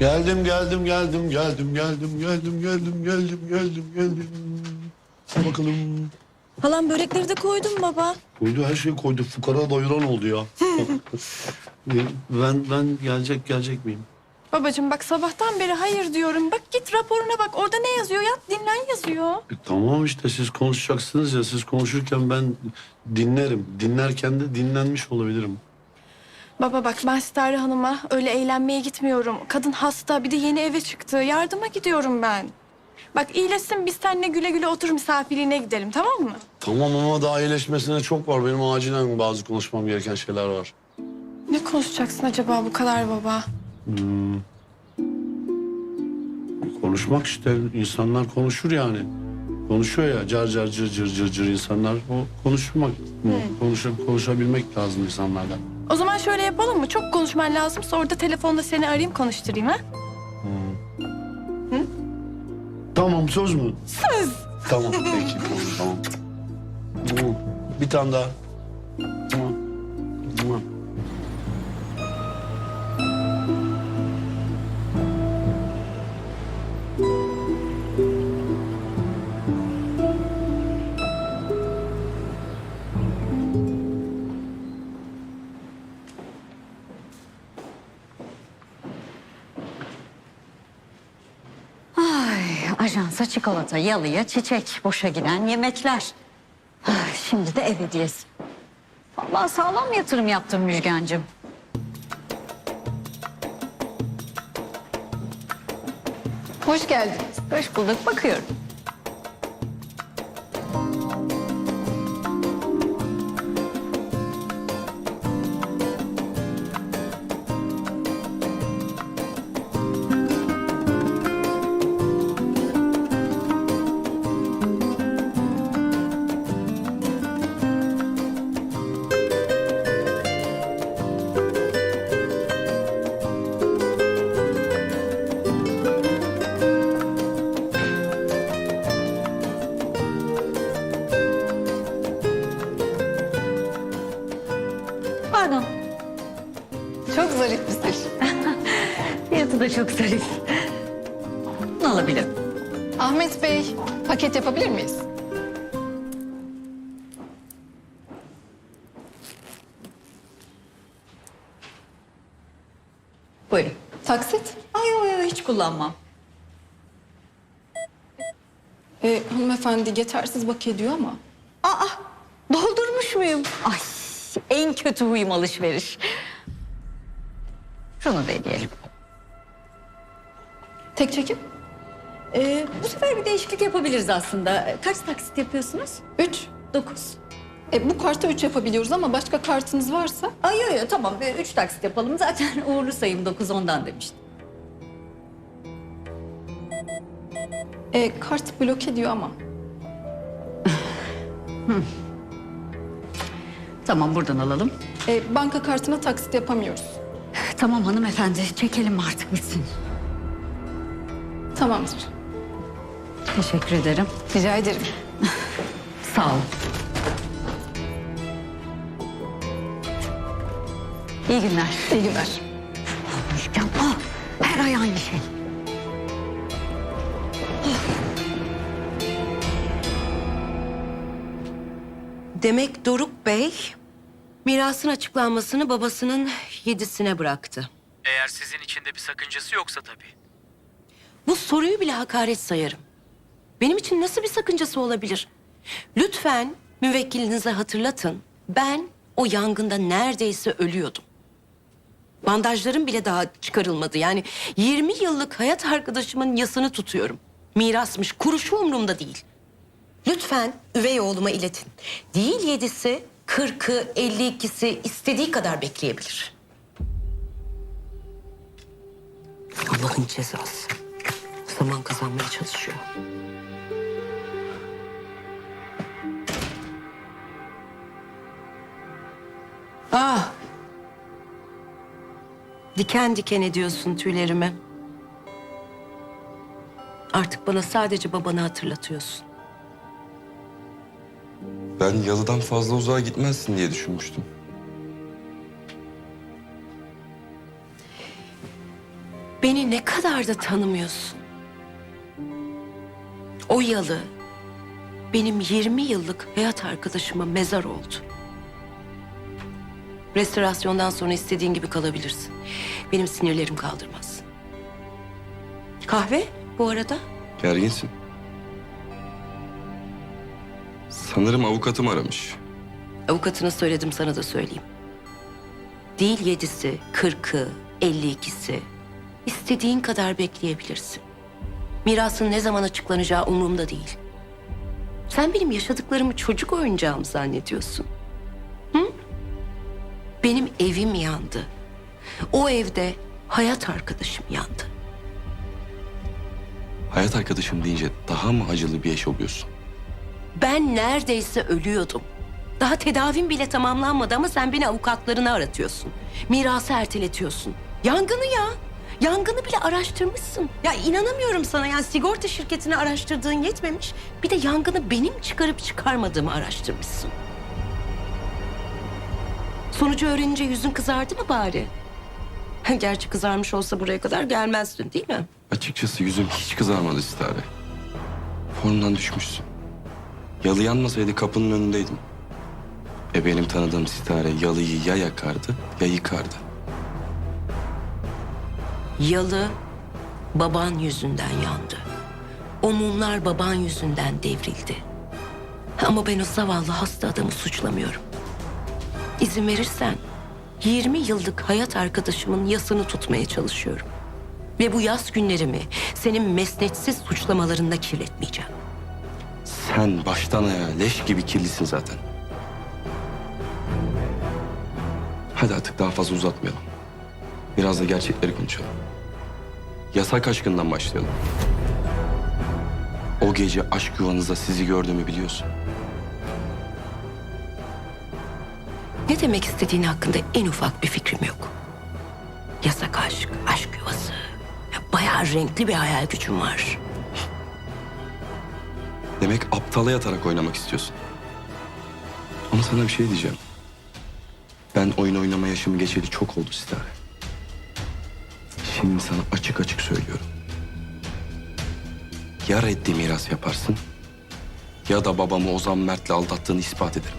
Geldim, geldim, geldim, geldim, geldim, geldim, geldim, geldim, geldim, geldim. Al bakalım. Halam börekleri de koydum baba. Koydu her şeyi koydu. Fukara doyuran oldu ya. ben ben gelecek gelecek miyim? Babacığım bak sabahtan beri hayır diyorum. Bak git raporuna bak. Orada ne yazıyor? Yat dinlen yazıyor. E, tamam işte siz konuşacaksınız ya. Siz konuşurken ben dinlerim. Dinlerken de dinlenmiş olabilirim. Baba bak ben Sitare Hanım'a öyle eğlenmeye gitmiyorum. Kadın hasta bir de yeni eve çıktı. Yardıma gidiyorum ben. Bak iyileşsin biz seninle güle güle otur misafirliğine gidelim tamam mı? Tamam ama daha iyileşmesine çok var. Benim acilen bazı konuşmam gereken şeyler var. Ne konuşacaksın acaba bu kadar baba? Konuşmak işte. insanlar konuşur yani. Konuşuyor ya car car cır cır cır cır insanlar. O konuşmak. Konuşa, konuşabilmek lazım insanlarla. O zaman şöyle yapalım mı? Çok konuşman lazımsa orada telefonda seni arayayım konuşturayım ha? Tamam söz mü? Söz. Tamam peki tamam tamam. Bir tane daha. Ajansa çikolata, yalıya çiçek, boşa giden yemekler. Ay, şimdi de ev hediyesi. Vallahi sağlam yatırım yaptım Müjgancığım. Hoş geldiniz. Hoş bulduk. Bakıyorum. Çok zarif. Ne alabilirim? Ahmet Bey, paket yapabilir miyiz? Buyurun. Taksit? Ay yo yo hiç kullanmam. Ee, hanımefendi yetersiz bak ediyor ama. Aa, doldurmuş muyum? Ay, en kötü huyum alışveriş. Şunu deneyelim. Tek çekim? Ee, bu sefer bir değişiklik yapabiliriz aslında. Kaç taksit yapıyorsunuz? Üç. Dokuz. E, bu karta üç yapabiliyoruz ama başka kartınız varsa... Ay yo yo tamam Ee, üç taksit yapalım. Zaten uğurlu sayım dokuz ondan demiştim. E, kart blok ediyor ama. Tamam buradan alalım. E, banka kartına taksit yapamıyoruz. Tamam hanımefendi çekelim artık bitsin. Tamamdır. Teşekkür ederim. Rica ederim. Sağ olun. İyi günler. İyi günler. Müjgan, ah, her ay aynı şey. Demek Doruk Bey mirasın açıklanmasını babasının yedisine bıraktı. Eğer sizin için de bir sakıncası yoksa tabii. Bu soruyu bile hakaret sayarım. Benim için nasıl bir sakıncası olabilir? Lütfen müvekkilinize hatırlatın. Ben o yangında neredeyse ölüyordum. Bandajlarım bile daha çıkarılmadı. Yani 20 yıllık hayat arkadaşımın yasını tutuyorum. Mirasmış, kuruşu umurumda değil. Lütfen üvey oğluma iletin. Değil yedisi, kırkı, elli ikisi istediği kadar bekleyebilir. Allah'ın cezası. Zaman kazanmaya çalışıyor. Ah! Diken diken ediyorsun tüylerimi. Artık bana sadece babanı hatırlatıyorsun. Ben yalıdan fazla uzağa gitmezsin diye düşünmüştüm. Beni ne kadar da tanımıyorsun. O yalı benim 20 yıllık hayat arkadaşıma mezar oldu. Restorasyondan sonra istediğin gibi kalabilirsin. Benim sinirlerim kaldırmaz. Kahve bu arada? Gerginsin. Sanırım avukatım aramış. Avukatına söyledim sana da söyleyeyim. Değil yedisi, kırkı, elli ikisi. İstediğin kadar bekleyebilirsin. Mirasın ne zaman açıklanacağı umurumda değil. Sen benim yaşadıklarımı çocuk oyuncağım zannediyorsun. Hı? Benim evim yandı. O evde hayat arkadaşım yandı. Hayat arkadaşım deyince daha mı acılı bir eş oluyorsun? Ben neredeyse ölüyordum. Daha tedavim bile tamamlanmadı ama sen beni avukatlarına aratıyorsun. Mirası erteletiyorsun. Yangını ya. Yangını bile araştırmışsın. Ya inanamıyorum sana. Yani sigorta şirketini araştırdığın yetmemiş. Bir de yangını benim çıkarıp çıkarmadığımı araştırmışsın. Sonucu öğrenince yüzün kızardı mı bari? Gerçi kızarmış olsa buraya kadar gelmezdin değil mi? Açıkçası yüzüm hiç kızarmadı Sitare. Formdan düşmüşsün. Yalı yanmasaydı kapının önündeydim. E benim tanıdığım Sitare yalıyı ya yakardı ya yıkardı. Yalı baban yüzünden yandı. O mumlar baban yüzünden devrildi. Ama ben o zavallı hasta adamı suçlamıyorum. İzin verirsen 20 yıllık hayat arkadaşımın yasını tutmaya çalışıyorum. Ve bu yaz günlerimi senin mesnetsiz suçlamalarında kirletmeyeceğim. Sen baştan ayağa leş gibi kirlisin zaten. Hadi artık daha fazla uzatmayalım. Biraz da gerçekleri konuşalım. Yasak aşkından başlayalım. O gece aşk yuvanızda sizi gördüğümü biliyorsun. Ne demek istediğin hakkında en ufak bir fikrim yok. Yasak aşk, aşk yuvası. Ya Bayağı renkli bir hayal gücüm var. Demek aptala yatarak oynamak istiyorsun. Ama sana bir şey diyeceğim. Ben oyun oynama yaşım geçeli çok oldu Sitare. Şimdi sana açık açık söylüyorum. Ya reddi miras yaparsın ya da babamı Ozan Mert'le aldattığını ispat ederim.